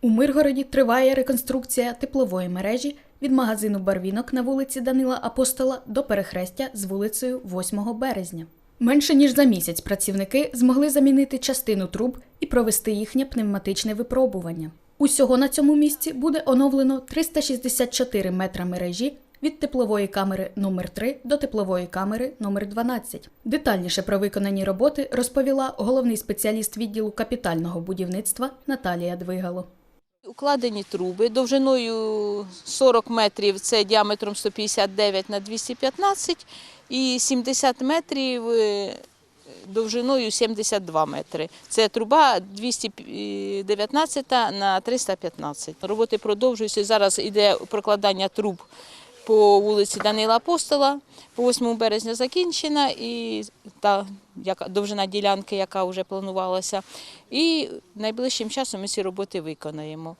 У Миргороді триває реконструкція теплової мережі від магазину Барвінок на вулиці Данила Апостола до перехрестя з вулицею 8 березня. Менше ніж за місяць працівники змогли замінити частину труб і провести їхнє пневматичне випробування. Усього на цьому місці буде оновлено 364 метра мережі від теплової камери номер 3 до теплової камери номер 12. Детальніше про виконані роботи розповіла головний спеціаліст відділу капітального будівництва Наталія Двигало. Укладені труби довжиною 40 метрів, це діаметром 159 на 215 і 70 метрів е, довжиною 72 метри. Це труба 219 на 315. Роботи продовжуються. Зараз іде прокладання труб по вулиці Данила Апостола. По 8 березня закінчена і та яка довжина ділянки, яка вже планувалася. І найближчим часом ми ці роботи виконаємо.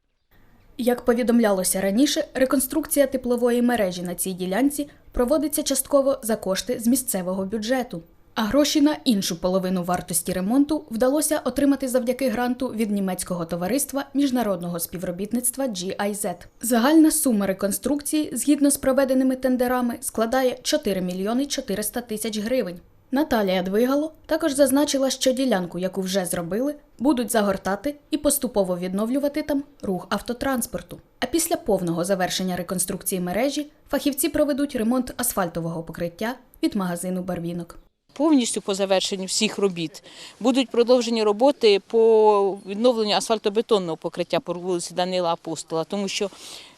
Як повідомлялося раніше, реконструкція теплової мережі на цій ділянці проводиться частково за кошти з місцевого бюджету. А гроші на іншу половину вартості ремонту вдалося отримати завдяки гранту від німецького товариства міжнародного співробітництва GIZ. Загальна сума реконструкції, згідно з проведеними тендерами, складає 4 мільйони 400 тисяч гривень. Наталія Двигало також зазначила, що ділянку, яку вже зробили, будуть загортати і поступово відновлювати там рух автотранспорту. А після повного завершення реконструкції мережі фахівці проведуть ремонт асфальтового покриття від магазину Барвінок. Повністю по завершенню всіх робіт будуть продовжені роботи по відновленню асфальтобетонного покриття по вулиці Данила Апостола, тому що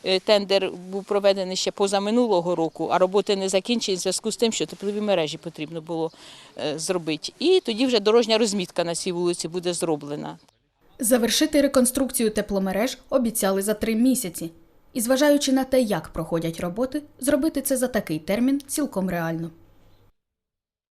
е, тендер був проведений ще позаминулого року, а роботи не закінчені в зв'язку з тим, що теплові мережі потрібно було е, зробити. І тоді вже дорожня розмітка на цій вулиці буде зроблена. Завершити реконструкцію тепломереж обіцяли за три місяці. І зважаючи на те, як проходять роботи, зробити це за такий термін цілком реально.